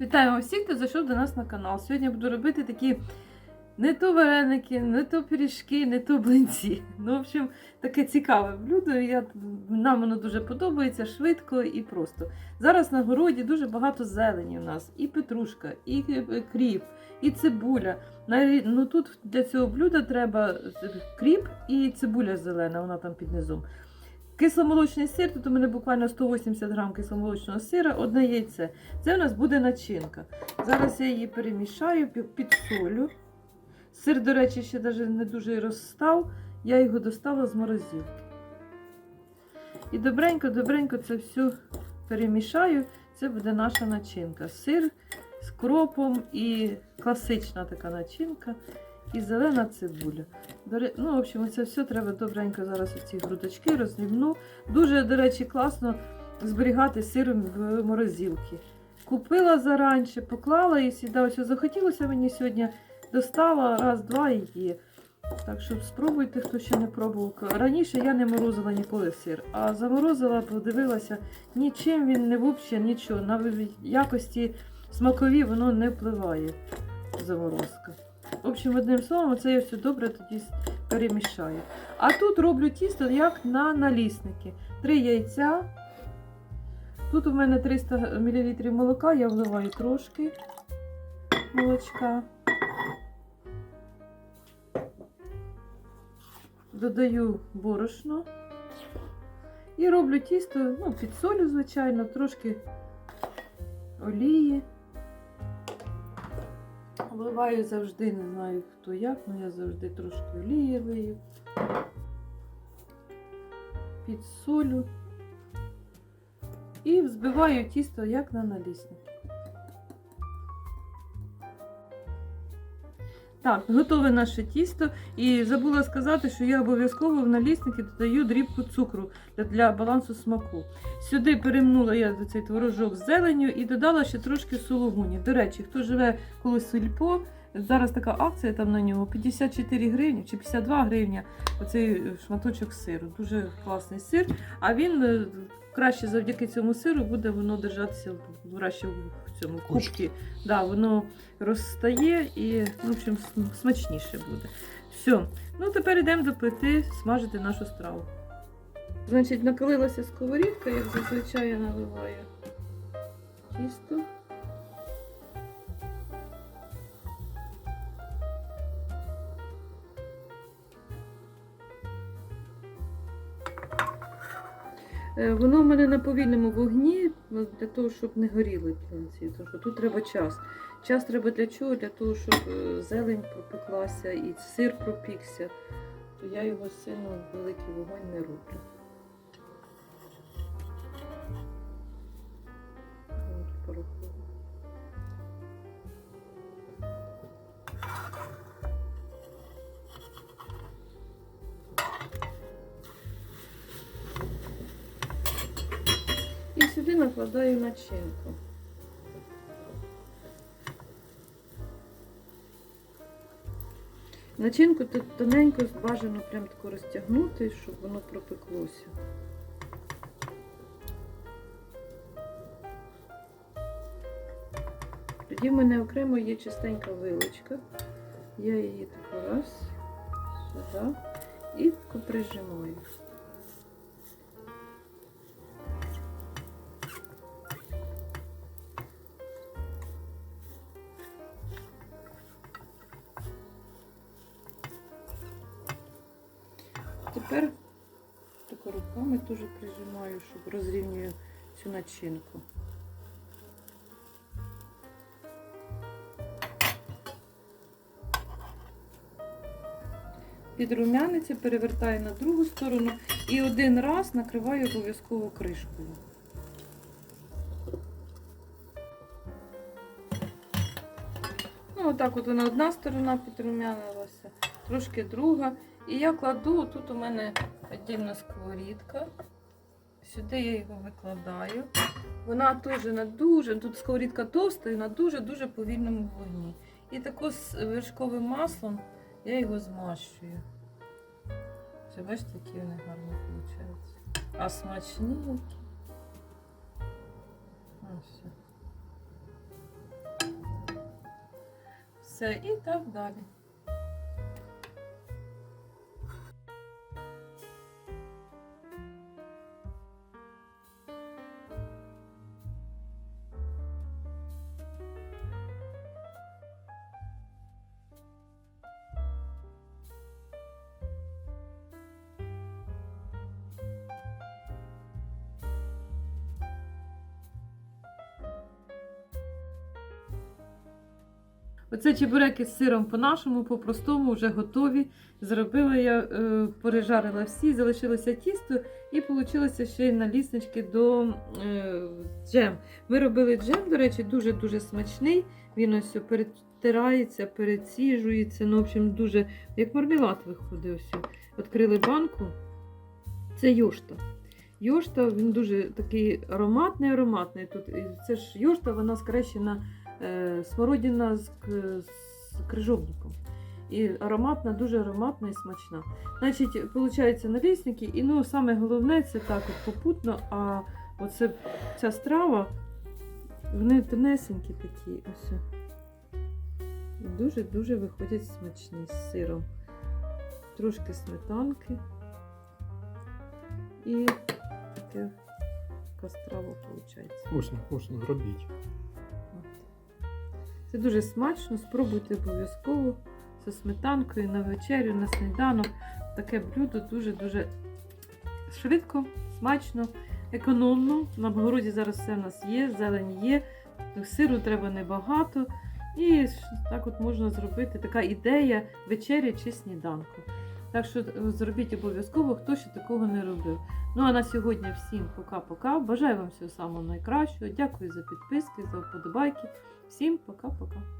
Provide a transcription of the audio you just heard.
Вітаємо всіх, хто зайшов до нас на канал. Сьогодні я буду робити такі не то вареники, не то пиріжки, не то блинці. Ну, в общем, таке цікаве блюдо. Я, нам воно дуже подобається, швидко і просто. Зараз на городі дуже багато зелені у нас. І петрушка, і е, кріп, і цибуля. Ну, тут для цього блюда треба кріп і цибуля зелена, вона там під низом. Кисломолочний сир, тут у мене буквально 180 грам кисломолочного сира, одне яйце. Це у нас буде начинка. Зараз я її перемішаю, пі- підсолю. Сир, до речі, ще навіть не дуже розстав. Я його достала з морозилки. І добренько-добренько це все перемішаю. Це буде наша начинка. Сир з кропом і класична така начинка. І зелена цибуля. Ну, в общем, це все треба добренько зараз оці грудочки розрівну. Дуже, до речі, класно зберігати сиром в морозилці. Купила заранше, поклала і сюди ось захотілося мені сьогодні. Достала раз, два і є. Так що спробуйте, хто ще не пробував. Раніше я не морозила ніколи сир, а заморозила, подивилася, нічим він не взагалі нічого. На якості смакові воно не впливає. Заморозка. В общем, одним словом, це я все добре тоді перемішаю. А тут роблю тісто як на налісники. Три яйця. Тут у мене 300 мл молока, я вливаю трошки молочка. Додаю борошно. І роблю тісто, ну, під солю, звичайно, трошки олії. Вливаю завжди, не знаю хто як, але я завжди трошки олії лию. Підсолю. І взбиваю тісто як на налісник. Так, готове наше тісто. І забула сказати, що я обов'язково в налісники додаю дрібку цукру для, балансу смаку. Сюди перемнула я цей творожок з зеленню і додала ще трошки сулугуні. До речі, хто живе коло сільпо, зараз така акція там на нього 54 гривні чи 52 гривня. Оцей шматочок сиру. Дуже класний сир. А він е, краще завдяки цьому сиру буде воно держатися краще в цьому кубці. Да, воно розстає і, в общем, смачніше буде. Все. Ну, тепер йдемо до плити смажити нашу страву. Значить, накалилася сковорідка, як зазвичай я наливаю тісто. Е, Воно в мене на повільному вогні ну, для того, щоб не горіли пленці, Тому що тут треба час. Час треба для чого? Для того, щоб е, зелень пропеклася і сир пропікся. То я його сильно в великий вогонь не роблю. От, порахую. Сюди накладаю начинку. Начинку тут тоненько бажано прям тако розтягнути, щоб воно пропеклося. Тоді в мене окремо є чистенька вилочка. Я її тако раз, сюди і прижимаю. Тепер тако руками теж прижимаю, щоб розрівнюю цю начинку. Підрумяниться, перевертаю на другу сторону і один раз накриваю обов'язково кришкою. Ну, отак от вона одна сторона підрумянилася, трошки друга. І я кладу, тут у мене віддільна сковорідка. Сюди я його викладаю. Вона теж на дуже, тут сковорідка товста і на дуже-дуже повільному вогні. І тако з вершковим маслом я його змащую. Це бачите, які вони гарні виходять. А смачні. Ось. подобається і так далі. Оце чебуреки з сиром по-нашому, по-простому, вже готові. Зробила я, е, пережарила всі, залишилося тісто і вийшло ще й наліснички до е, джем. Ми робили джем, до речі, дуже-дуже смачний. Він ось перетирається, переціжується. Ну, в общем, дуже як мармелад виходить. Ось. Відкрили банку. Це йошта. Йошта, він дуже такий ароматний, ароматний. Тут це ж йошта, вона скрещена смородина з, крижовником. І ароматна, дуже ароматна і смачна. Значить, виходить, налісники, і ну, саме головне це так от попутно, а оце ця страва, вони тонесенькі такі. Ось. Дуже-дуже виходять смачні з сиром. Трошки сметанки. І таке, така страва виходить. Вкусно, вкусно, зробіть. Це дуже смачно, спробуйте обов'язково зі сметанкою на вечерю, на сніданок. Таке блюдо дуже-дуже швидко, смачно, економно. На городі зараз все в нас є, зелень є, сиру треба небагато. І так от можна зробити така ідея вечеря чи сніданку. Так що е, зробіть обов'язково, хто ще такого не робив. Ну а на сьогодні всім пока-пока. Бажаю вам всього самого найкращого. Дякую за підписки, за вподобайки. Всім пока-пока.